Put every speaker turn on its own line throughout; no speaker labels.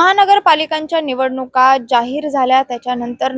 महानगरपालिकांच्या निवडणुका जाहीर झाल्या. त्याच्यानंतर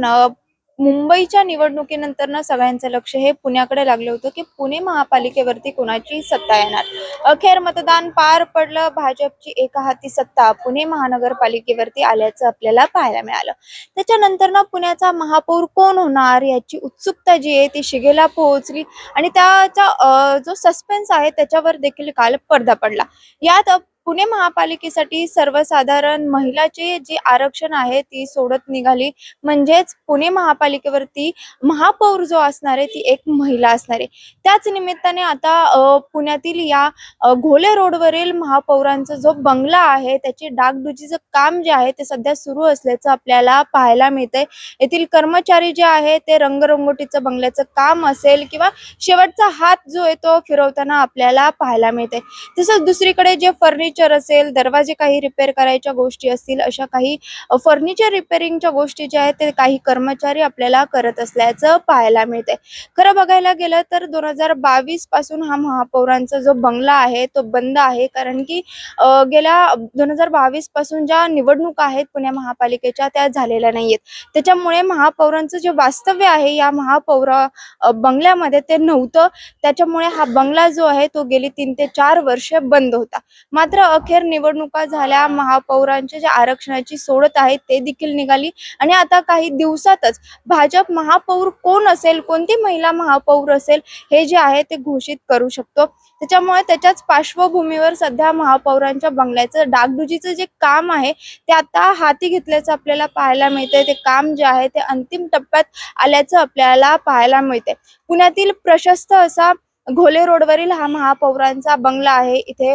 मुंबईच्या निवडणुकीनंतरनं सगळ्यांचं लक्ष हे पुण्याकडे लागलं होतं की पुणे महापालिकेवरती कुणाची सत्ता येणार? अखेर मतदान पार पडलं. भाजपची एका हाती सत्ता पुणे महानगरपालिकेवरती आल्याचं आपल्याला पाहायला मिळालं. त्याच्यानंतर ना पुण्याचा महापौर कोण होणार याची उत्सुकता जी आहे ती शिगेला पोहोचली. आणि त्याचा जो सस्पेन्स आहे त्याच्यावर देखील काल पडदा पडला. यात पुणे महापालिकेसाठी सर्वसाधारण महिलाचे जे आरक्षण आहे ती सोडत निघाली. म्हणजेच पुणे महापालिकेवरती महापौर जो असणार आहे ती एक महिला असणार आहे. त्याच निमित्ताने आता पुण्यातील या घोले रोडवरील महापौरांचा जो बंगला आहे त्याची डागडुजीचं काम जे आहे ते सध्या सुरू असल्याचं आपल्याला पाहायला मिळतंय. येथील कर्मचारी जे आहे ते रंगरंगोटीचं बंगल्याचं काम असेल किंवा शेवटचा हात जो आहे तो फिरवताना आपल्याला पाहायला मिळते तसंच दुसरीकडे जे फर्निचर असेल दरवाजे काही रिपेअर करायच्या गोष्टी असतील अशा काही फर्निचर रिपेअरिंगच्या गोष्टी ज्या आहेत ते काही कर्मचारी आपल्याला करत असल्याचं पाहायला मिळते खरं बघायला गेलं तर दोन हजार बावीसपासून हा महापौरांचा जो बंगला आहे तो बंद आहे. कारण की गेल्या दोन हजार बावीसपासून ज्या निवडणुका आहेत पुणे महापालिकेच्या त्या झालेल्या नाहीयेत. त्याच्यामुळे महापौरांचं जे वास्तव्य आहे या महापौरा बंगल्यामध्ये ते नव्हतं. त्याच्यामुळे हा बंगला जो आहे तो गेली तीन ते चार वर्ष बंद होता. मात्र अखेर निवडणुका झाल्या. महापौरांच्या ज्या आरक्षणाची सोडत आहे ते देखील निघाली. आणि आता काही दिवसातच भाजप महापौर कोण असेल कोणती महिला महापौर असेल हे जे आहे ते घोषित करू शकतो. त्याच्यामुळे त्याच्याच पार्श्वभूमीवर सध्या महापौरांच्या बंगल्याचं डागडुजीचं जे काम आहे ते आता हाती घेतल्याचं आपल्याला पाहायला मिळतंय. ते काम जे आहे ते अंतिम टप्प्यात आल्याचं आपल्याला पाहायला मिळतंय. पुण्यातील प्रशस्त असा घोले रोडवरील हा महापौरांचा बंगला आहे. इथे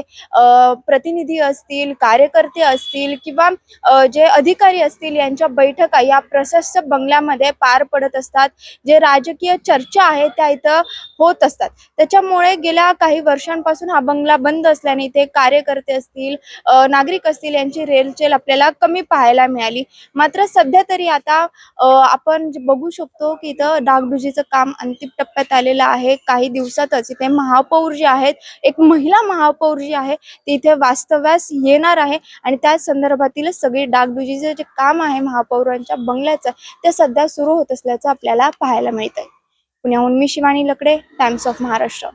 प्रतिनिधी असतील कार्यकर्ते असतील किंवा जे अधिकारी असतील यांच्या बैठका या प्रशस्त बंगल्यामध्ये पार पडत असतात. जे राजकीय चर्चा आहे त्या इथं होत असतात. त्याच्यामुळे गेल्या काही वर्षांपासून हा बंगला बंद असल्याने इथे कार्यकर्ते असतील नागरिक असतील यांची रेलचेल आपल्याला कमी पाहायला मिळाली. मात्र सध्या तरी आता आपण बघू शकतो की इथं डागडुजीचं काम अंतिम टप्प्यात आलेलं आहे. काही दिवसात दिवसातच इथे महापौर जे आहेत एक महिला महापौर जी आहे ती इथे वास्तव्यास येणार आहे. आणि त्या संदर्भातील सगळी डागडुजीचं जे काम आहे महापौरांच्या बंगल्याचं ते सध्या सुरू होत असल्याचं आपल्याला पाहायला मिळतंय. पुण्याहून मी शिवानी लकडे टाइम्स ऑफ महाराष्ट्र